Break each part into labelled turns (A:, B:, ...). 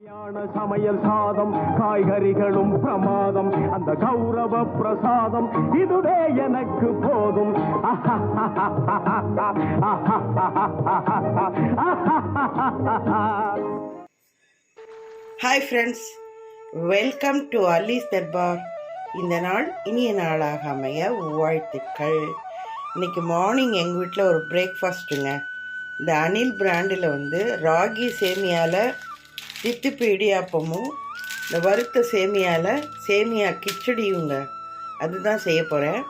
A: சமையல் சாதம் காய்கறிகளும் பிரமாதம் அந்த கௌரவ பிரசாதம் இதுவே எனக்கு போதும்.
B: Hi friends welcome to Ali's Darbar இந்த நாள் இனிய நாளாக அமைய வாழ்த்துக்கள். இன்னைக்கு மார்னிங் எங்கள் வீட்டில் ஒரு பிரேக்ஃபாஸ்ட்டுங்க இந்த அனில் பிராண்டில் வந்து ராகி சேமியாவில் தித்துப்பு இடியாப்பமும் இந்த வறுத்த சேமியாவில் சேமியா கிச்சடியுங்க. அதுதான் செய்ய போகிறேன்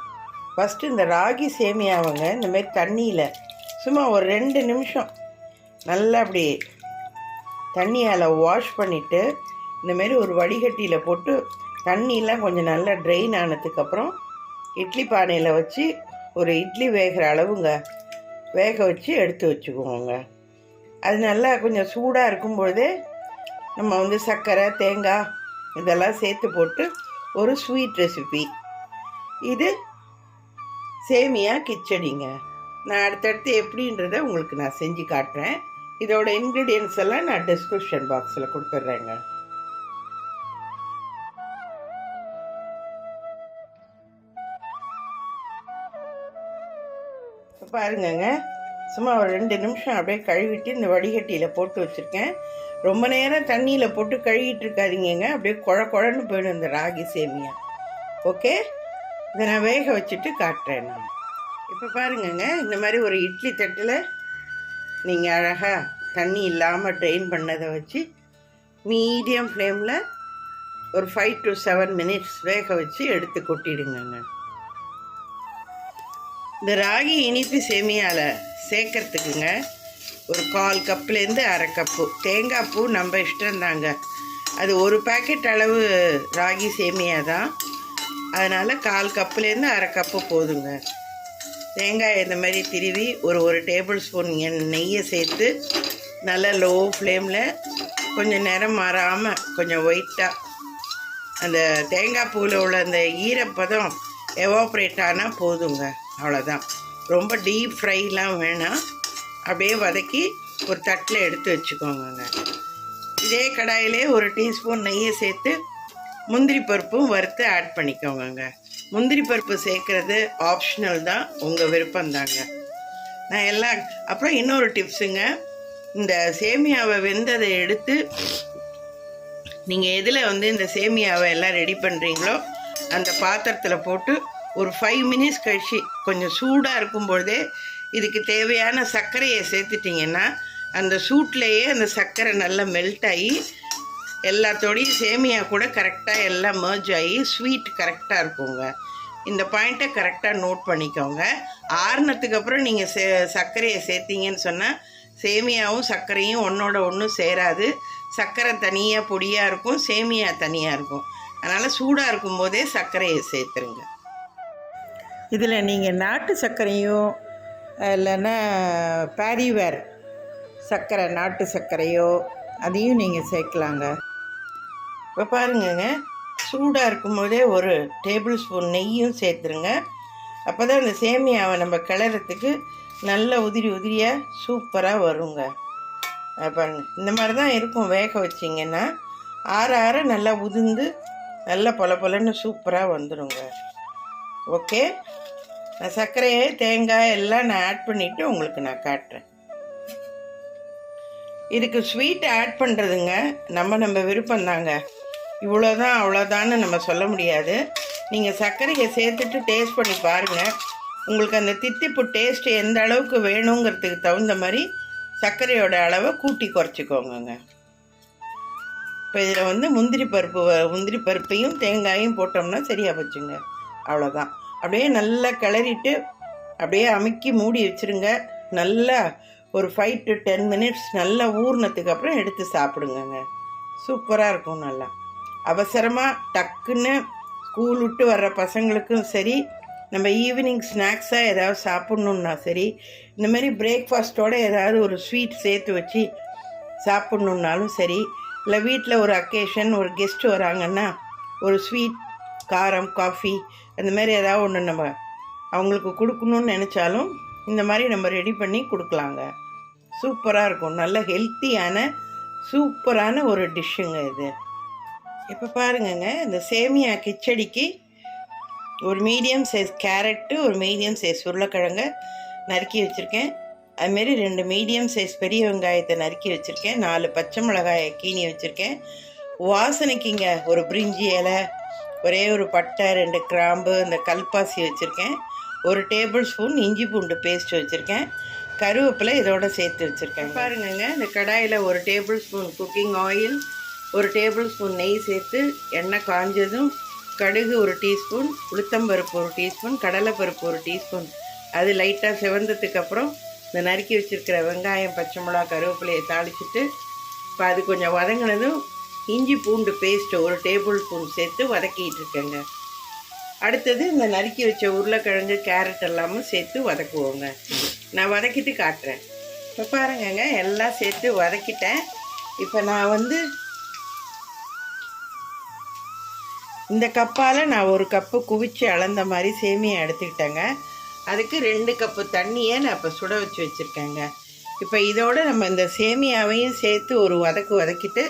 B: ஃபஸ்ட்டு இந்த ராகி சேமியாவங்க இந்தமாரி தண்ணியில் சும்மா ஒரு ரெண்டு நிமிஷம் நல்லா அப்படி தண்ணியால் வாஷ் பண்ணிவிட்டு இந்தமாரி ஒரு வடிகட்டியில் போட்டு தண்ணியெலாம் கொஞ்சம் நல்லா ட்ரெயின் ஆனதுக்கப்புறம் இட்லி பானையில் வச்சு ஒரு இட்லி வேகிற அளவுங்க வேக வச்சு எடுத்து வச்சுக்குவோங்க. அது நல்லா கொஞ்சம் சூடாக இருக்கும்பொழுதே நம்ம வந்து சர்க்கரை தேங்காய் இதெல்லாம் சேர்த்து போட்டு ஒரு ஸ்வீட் ரெசிபி இது சேமியா கிச்சடிங்க. நான் அடுத்தடுத்து எப்படின்றத உங்களுக்கு நான் செஞ்சு காட்டுறேன். இதோட இன்க்ரீடியன்ஸ் எல்லாம் நான் டிஸ்கிரிப்ஷன் பாக்ஸில் கொடுத்துட்றேங்க. பாருங்கங்க. சும்மா ஒரு ரெண்டு நிமிஷம் அப்படியே கழுவிட்டு இந்த வடிகட்டியில் போட்டு வச்சுருக்கேன். ரொம்ப நேரம் தண்ணியில் போட்டு கழுகிட்டு இருக்காதீங்க அப்படியே குழ குழன்னு போயிடும் இந்த ராகி சேமியா. ஓகே இதை நான் வேக வச்சுட்டு காட்டுறேன் நான். இப்போ பாருங்கங்க இந்த மாதிரி ஒரு இட்லி தட்டில் நீங்கள் அழகாக தண்ணி இல்லாமல் ட்ரெயின் பண்ணதை வச்சு மீடியம் ஃப்ளேமில் ஒரு ஃபைவ் டு செவன் மினிட்ஸ் வேக வச்சு எடுத்து கொட்டிடுங்கங்க. இந்த ராகி இனிப்பு சேமியாவில் சேர்க்கறதுக்குங்க ஒரு கால் கப்புலேருந்து அரை கப்பு. தேங்காய் பூ நம்ம இஷ்டம்தாங்க. அது ஒரு பாக்கெட் அளவு ராகி சேமியா தான். அதனால் கால் கப்புலேருந்து அரை கப்பு போதுங்க. தேங்காய் இந்த மாதிரி திருவி ஒரு ஒரு டேபிள் ஸ்பூன் நெய்யை சேர்த்து நல்லா லோ ஃப்ளேமில் கொஞ்சம் நேரம் மாறாமல் கொஞ்சம் ஒயிட்டாக அந்த தேங்காய் பூவில் உள்ள அந்த ஈரப்பதம் எவாப்ரேட் ஆனால் போதுங்க. அவ்வளோதான் ரொம்ப டீப் ஃப்ரைலாம் வேணாம். அப்படியே வதக்கி ஒரு தட்டில் எடுத்து வச்சுக்கோங்க இதே கடாயிலே ஒரு டீஸ்பூன் நெய்யை சேர்த்து முந்திரி பருப்பும் வறுத்து ஆட் பண்ணிக்கோங்கங்க. முந்திரி பருப்பு சேர்க்குறது ஆப்ஷனல் தான். உங்கள் விருப்பம்தாங்க நான் எல்லாம் அப்புறம் இன்னொரு டிப்ஸுங்க இந்த சேமியாவை வெந்ததை எடுத்து நீங்கள் எதில் வந்து இந்த சேமியாவை எல்லாம் ரெடி பண்ணுறீங்களோ அந்த பாத்திரத்தில் போட்டு ஒரு ஃபைவ் மினிட்ஸ் கழிச்சு கொஞ்சம் சூடாக இருக்கும்பொழுதே இதுக்கு தேவையான சர்க்கரையை சேர்த்துட்டிங்கன்னா அந்த சூட்லேயே அந்த சர்க்கரை நல்லா மெல்ட் ஆகி எல்லாத்தோடையும் சேமியா கூட கரெக்டாக எல்லாம் மர்ஜ் ஆகி ஸ்வீட் கரெக்டாக இருக்குங்க. இந்த பாயிண்ட்டை கரெக்டாக நோட் பண்ணிக்கோங்க. ஆறுனத்துக்கு அப்புறம் நீங்கள் சே சர்க்கரையை சேர்த்தீங்கன்னு சொன்னால் சேமியாவும் சர்க்கரையும் ஒன்றோட ஒன்றும் சேராது. சர்க்கரை தனியாக பொடியாக இருக்கும் சேமியா தனியாக இருக்கும். அதனால் சூடாக இருக்கும்போதே சர்க்கரையை சேர்த்துருங்க. இதில் நீங்கள் நாட்டு சர்க்கரையும் இல்லைன்னா பேரிவேர் சர்க்கரை நாட்டு சர்க்கரையோ அதையும் நீங்கள் சேர்க்கலாங்க. இப்போ பாருங்கங்க சூடாக இருக்கும்போதே ஒரு டேபிள் ஸ்பூன் நெய்யும் சேர்த்துருங்க. அப்போ தான் இந்த சேமியாவை நம்ம கிளறத்துக்கு நல்ல உதிரி உதிரியாக சூப்பராக வருங்க. பாருங்க இந்த மாதிரி தான் இருக்கும் வேக வச்சிங்கன்னா. ஆற ஆற நல்லா உதிர்ந்து நல்லா பொல பொலன்னு சூப்பராக வந்துடுங்க ஓகே? நான் சர்க்கரையை தேங்காய் எல்லாம் நான் ஆட் பண்ணிவிட்டு உங்களுக்கு நான் காட்டுறேன். இதுக்கு ஸ்வீட் ஆட் பண்ணுறதுங்க நம்ம நம்ம விருப்பம்தாங்க இவ்வளோதான் அவ்வளோதான்னு நம்ம சொல்ல முடியாது. நீங்கள் சர்க்கரையை சேர்த்துட்டு டேஸ்ட் பண்ணி பாருங்கள் உங்களுக்கு அந்த தித்திப்பு டேஸ்ட் எந்த அளவுக்கு வேணுங்கிறதுக்கு தகுந்த மாதிரி சர்க்கரையோட அளவை கூட்டி குறைச்சிக்கோங்கங்க. இப்போ இதில் வந்து முந்திரி பருப்பு முந்திரி பருப்பையும் தேங்காயும் போட்டோம்னா சரியாக போச்சுங்க. அவ்வளோதான் அப்படியே நல்லா கிளறிட்டு அப்படியே அமுக்கி மூடி வச்சுருங்க. நல்லா ஒரு ஃபைவ் டு டென் மினிட்ஸ் நல்லா ஊறினத்துக்கு அப்புறம் எடுத்து சாப்பிடுங்கங்க. சூப்பராக இருக்கும் நல்லா. அவசரமாக டக்குன்னு ஸ்கூல் விட்டு வர்ற பசங்களுக்கும் சரி நம்ம ஈவினிங் ஸ்நாக்ஸாக ஏதாவது சாப்பிட்ணுன்னா சரி இந்த மாதிரி ஏதாவது ஒரு ஸ்வீட் சேர்த்து வச்சு சாப்பிட்ணுன்னாலும் சரி இல்லை வீட்டில் ஒரு அக்கேஷன் ஒரு கெஸ்ட் வராங்கன்னா ஒரு ஸ்வீட் காரம் காஃபி அந்த மாதிரி ஏதாவது ஒன்று நம்ம அவங்களுக்கு கொடுக்கணும்னு நினச்சாலும் இந்த மாதிரி நம்ம ரெடி பண்ணி கொடுக்கலாங்க. சூப்பராக இருக்கும். நல்ல ஹெல்த்தியான சூப்பரான ஒரு டிஷ்ஷுங்க இது. இப்போ பாருங்கங்க இந்த சேமியா கிச்சடிக்கு ஒரு மீடியம் சைஸ் கேரட்டு ஒரு மீடியம் சைஸ் உருளைக்கிழங்க நறுக்கி வச்சுருக்கேன். அதுமாரி ரெண்டு மீடியம் சைஸ் பெரிய வெங்காயத்தை நறுக்கி வச்சுருக்கேன். நாலு பச்சை மிளகாயை கீனி வச்சுருக்கேன். வாசனைக்குங்க. ஒரு பிரிஞ்சி இலை ஒரே ஒரு பட்டை ரெண்டு கிராம்பு இந்த கல்பாசி வச்சுருக்கேன். ஒரு டேபிள் ஸ்பூன் இஞ்சி பூண்டு பேஸ்ட் வச்சுருக்கேன். கருவேப்பிலை இதோட சேர்த்து வச்சுருக்கேன் பாருங்கங்க இந்த கடாயில் ஒரு டேபிள் ஸ்பூன் குக்கிங் ஆயில் ஒரு டேபிள் ஸ்பூன் நெய் சேர்த்து எண்ணெய் காஞ்சதும் கடுகு ஒரு டீஸ்பூன் உளுத்தம்பருப்பு ஒரு டீஸ்பூன் கடலைப்பருப்பு ஒரு டீஸ்பூன். அது லைட்டாக செவந்ததுக்கப்புறம் இந்த நறுக்கி வச்சுருக்கிற வெங்காயம் பச்சை மிளகா கருவேப்பிலையை தாளிச்சிட்டு இப்போ அது கொஞ்சம் வதங்கினதும் இஞ்சி பூண்டு பேஸ்ட்டு ஒரு டேபிள் ஸ்பூன் சேர்த்து வதக்கிட்டு இருக்கேங்க. அடுத்தது இந்த நறுக்கி வச்ச உருளைக்கிழங்கு கேரட் எல்லாமும் சேர்த்து வதக்குவோங்க. நான் வதக்கிட்டு காட்டுறேன். இப்போ பாருங்கங்க எல்லாம் சேர்த்து வதக்கிட்டேன். இப்போ நான் வந்து இந்த கப்பால் நான் ஒரு கப்பு குவிச்சு அளந்த மாதிரி சேமியா எடுத்துக்கிட்டேங்க. அதுக்கு ரெண்டு கப்பு தண்ணியை நான் இப்போ சுட வச்சு வச்சுருக்கேங்க. இப்போ இதோடு நம்ம இந்த சேமியாவையும் சேர்த்து ஒரு வதக்கு வதக்கிட்டு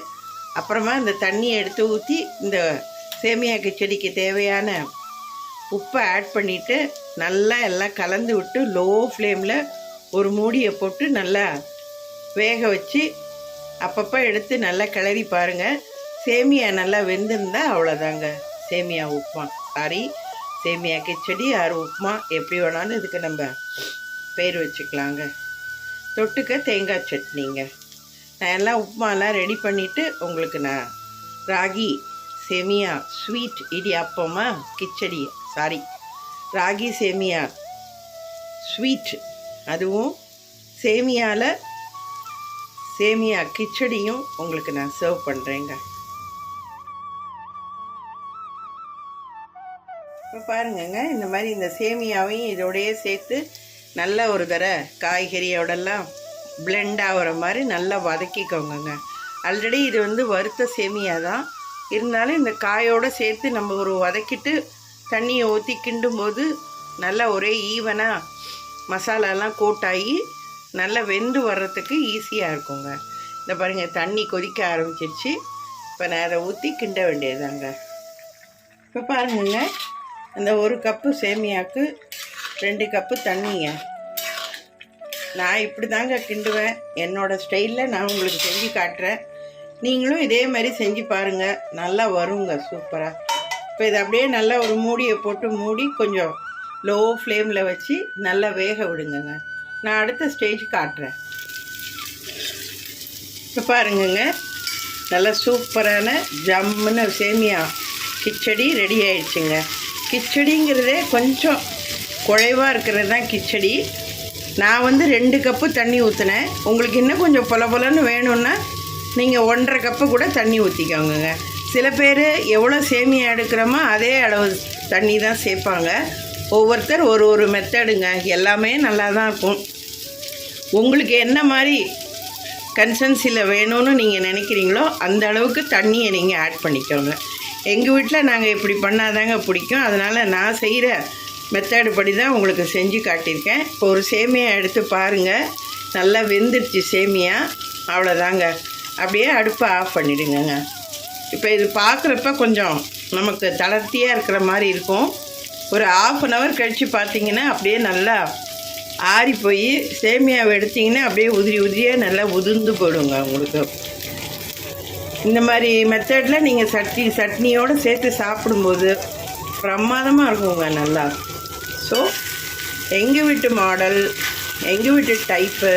B: அப்புறமா இந்த தண்ணியை எடுத்து ஊற்றி இந்த சேமியா கிச்சடிக்கு தேவையான உப்பை ஆட் பண்ணிவிட்டு நல்லா எல்லாம் கலந்து விட்டு லோ ஃப்ளேமில் ஒரு மூடியை போட்டு நல்லா வேக வச்சு அப்பப்போ எடுத்து நல்லா கிளறி பாருங்கள் சேமியா நல்லா வெந்திருந்தா அவ்வளோதாங்க சேமியா உப்புமா. சாரி சேமியா கிச்சடி ஆறு உப்புமா? எப்படி வேணாலும் இதுக்கு நம்ம பேர் வச்சுக்கலாங்க. தொட்டுக்க தேங்காய் சட்னிங்க. நான் எல்லாம் உப்புமாலாம் ரெடி பண்ணிவிட்டு உங்களுக்கு நான் ராகி சேமியா ஸ்வீட் இடியாப்பமா கிச்சடி சாரி ராகி சேமியா ஸ்வீட் அதுவும் சேமியாவில் சேமியா கிச்சடியும் உங்களுக்கு நான் சர்வ் பண்ணுறேங்க இப்போ பாருங்கங்க இந்த மாதிரி இந்த சேமியாவையும் இதோடையே சேர்த்து நல்ல ஒரு தடவை காய்கறியோடெல்லாம் பிளெண்ட் ஆகிற மாதிரி நல்லா வதக்கிக்கோங்கங்க. ஆல்ரெடி இது வந்து வறுத்த சேமியா தான். இருந்தாலும் இந்த காயோடு சேர்த்து நம்ம ஒரு வதக்கிட்டு தண்ணியை ஊற்றி கிண்டும்போது நல்லா ஒரே ஈவனாக மசாலாலாம் கோட்டாகி நல்லா வெந்து வர்றதுக்கு ஈஸியாக இருக்குங்க. இந்த பாருங்கள் தண்ணி கொதிக்க ஆரம்பிச்சிருச்சு. இப்போ நான் அதை ஊற்றி கிண்ட வேண்டியதாங்க இப்போ பாருங்கங்க அந்த ஒரு கப்பு சேமியாவுக்கு ரெண்டு கப்பு தண்ணிங்க. நான் இப்படி தாங்க கிண்டுவேன். என்னோட ஸ்டைலில் நான் உங்களுக்கு செஞ்சு காட்டுறேன். நீங்களும் இதே மாதிரி செஞ்சு பாருங்கள் நல்லா வருங்க சூப்பராக இப்போ இதை அப்படியே நல்லா ஒரு மூடியை போட்டு மூடி கொஞ்சம் லோ ஃப்ளேமில் வச்சு நல்லா வேக விடுங்கங்க. நான் அடுத்த ஸ்டேஜ் காட்டுறேன். இப்போ பாருங்கங்க. நல்லா சூப்பரான ஜம்முன்னு சேமியா கிச்சடி ரெடி ஆயிடுச்சுங்க. கிச்சடிங்கிறதே கொஞ்சம் குழைவாக இருக்கிறது தான் கிச்சடி. நான் வந்து ரெண்டு கப்பு தண்ணி ஊற்றினேன் உங்களுக்கு இன்னும் கொஞ்சம் பொல பொலன்னு வேணும்னா நீங்கள் ஒன்றரை கப்பு கூட தண்ணி ஊற்றிக்கோங்க சில பேர் எவ்வளோ சேமியா எடுக்கிறோமோ அதே அளவு தண்ணி தான் சேர்ப்பாங்க ஒவ்வொருத்தர் ஒரு ஒரு மெத்தடுங்க. எல்லாமே நல்லா தான் இருக்கும். உங்களுக்கு என்ன மாதிரி கன்சன்சியில் வேணும்னு நீங்கள் நினைக்கிறீங்களோ அந்த அளவுக்கு தண்ணியை நீங்கள் ஆட் பண்ணிக்கோங்க. எங்கள் வீட்டில் நாங்கள் இப்படி பண்ணாதாங்க பிடிக்கும். அதனால் நான் செய்கிற மெத்தடு படி தான் உங்களுக்கு செஞ்சு காட்டியிருக்கேன். இப்போ ஒரு சேமியா எடுத்து பாருங்கள் நல்லா வெந்துருச்சு சேமியா. அவ்வளோதாங்க அப்படியே அடுப்பை ஆஃப் பண்ணிவிடுங்கங்க இப்போ இது பார்க்குறப்ப கொஞ்சம் நமக்கு தளர்த்தியாக இருக்கிற மாதிரி இருக்கும். ஒரு ஆஃப் அன் ஹவர் கழித்து பார்த்தீங்கன்னா அப்படியே நல்லா ஆறி போய் சேமியாவை எடுத்திங்கன்னா அப்படியே உதிரி உதிரியாக நல்லா உதிர்ந்து போயிடுங்க உங்களுக்கு. இந்த மாதிரி மெத்தடில் நீங்கள் சட்னி சட்னியோடு சேர்த்து சாப்பிடும்போது பிரமாதமாக இருக்குங்க நல்லா. ஸோ எங்கள் வீட்டு மாடல் எங்கள் வீட்டு டைப்பு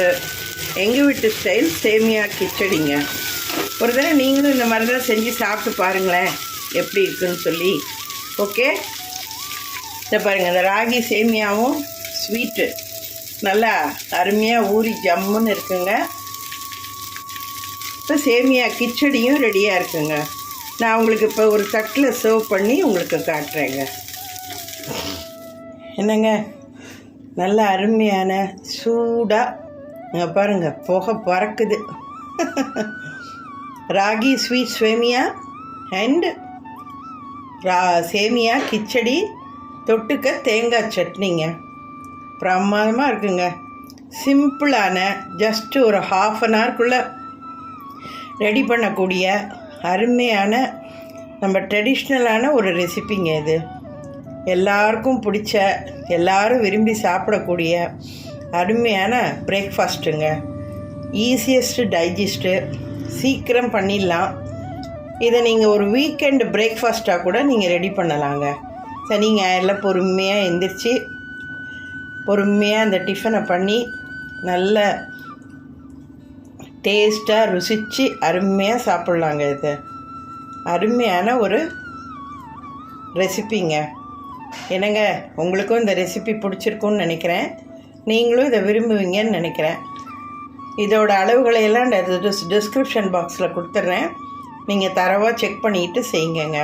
B: எங்கள் வீட்டு ஸ்டைல் சேமியா கிச்சடிங்க ஒரு தடவை நீங்களும் இந்த மாதிரி தான் செஞ்சு சாப்பிட்டு பாருங்களேன் எப்படி இருக்குன்னு சொல்லி. ஓகே இதை பாருங்கள் இந்த ராகி சேமியாவும் ஸ்வீட்டு நல்லா அருமையாக ஊறி ஜம்முன்னு இருக்குங்க. இப்போ சேமியா கிச்சடியும் ரெடியாக இருக்குங்க. நான் உங்களுக்கு இப்போ ஒரு தட்டில் சர்வ் பண்ணி உங்களுக்கு காட்டுறேங்க. என்னங்க? நல்ல அருமையான சூடாக இங்கே பாருங்கள் புகை பறக்குது. ராகி ஸ்வீட் சேமியா அண்ட் ரா சேமியா கிச்சடி தொட்டுக்க தேங்காய் சட்னிங்க. பிரமாதமாக இருக்குங்க. சிம்பிளான ஜஸ்ட்டு ஒரு ஹாஃப் அன் ஹவர்க்குள்ளே ரெடி பண்ணக்கூடிய அருமையான நம்ம ட்ரெடிஷ்னலான ஒரு ரெசிபிங்க இது. எல்லாருக்கும் பிடிச்ச எல்லாரும் விரும்பி சாப்பிடக்கூடிய அருமையான பிரேக்ஃபாஸ்ட்டுங்க ஈஸியஸ்ட்டு டைஜஸ்ட்டு சீக்கிரம் பண்ணிடலாம். இதை நீங்கள் ஒரு வீக்கெண்டு பிரேக்ஃபாஸ்ட்டாக கூட நீங்கள் ரெடி பண்ணலாங்க. சரி ஞாயிறில் எல்லாம் பொறுமையாக எந்திரிச்சு பொறுமையாக அந்த டிஃபனை பண்ணி நல்ல டேஸ்ட்டாக ருசித்து அருமையாக சாப்பிட்லாங்க இது. அருமையான ஒரு ரெசிபிங்க என்னங்க உங்களுக்கும் இந்த ரெசிபி பிடிச்சிருக்குன்னு நினைக்கிறேன். நீங்களும் இதை விரும்புவீங்கன்னு நினைக்கிறேன். இதோட அளவுகளை எல்லாம் டிஸ்கிரிப்ஷன் பாக்ஸில் கொடுத்துட்றேன் நீங்கள் தரவாக செக் பண்ணிவிட்டு செய்யுங்கங்க.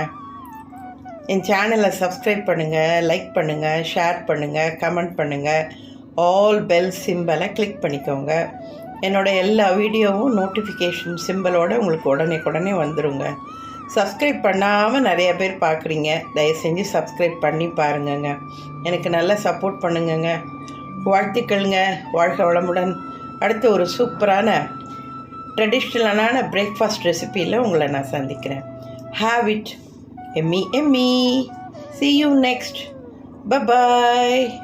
B: என் சேனலை சப்ஸ்கிரைப் பண்ணுங்கள் லைக் பண்ணுங்கள் ஷேர் பண்ணுங்கள் கமெண்ட் பண்ணுங்கள் ஆல் பெல் சிம்பலை கிளிக் பண்ணிக்கோங்க. என்னோட எல்லா வீடியோவும் நோட்டிஃபிகேஷன் சிம்பலோடு உங்களுக்கு உடனே உடனே வந்துருங்க. சப்ஸ்கிரைப் பண்ணாமல் நிறைய பேர் பார்க்குறீங்க. தயவு செஞ்சு சப்ஸ்கிரைப் பண்ணி பாருங்கங்க. எனக்கு நல்லா சப்போர்ட் பண்ணுங்கங்க. வாழ்த்துக்கள்ங்க. வாழ்க வளமுடன். அடுத்து ஒரு சூப்பரான ட்ரெடிஷ்னலான பிரேக்ஃபாஸ்ட் ரெசிபியில் உங்களை நான் சந்திக்கிறேன். ஹாவ் இட் எம்மி Emmy see you next bye bye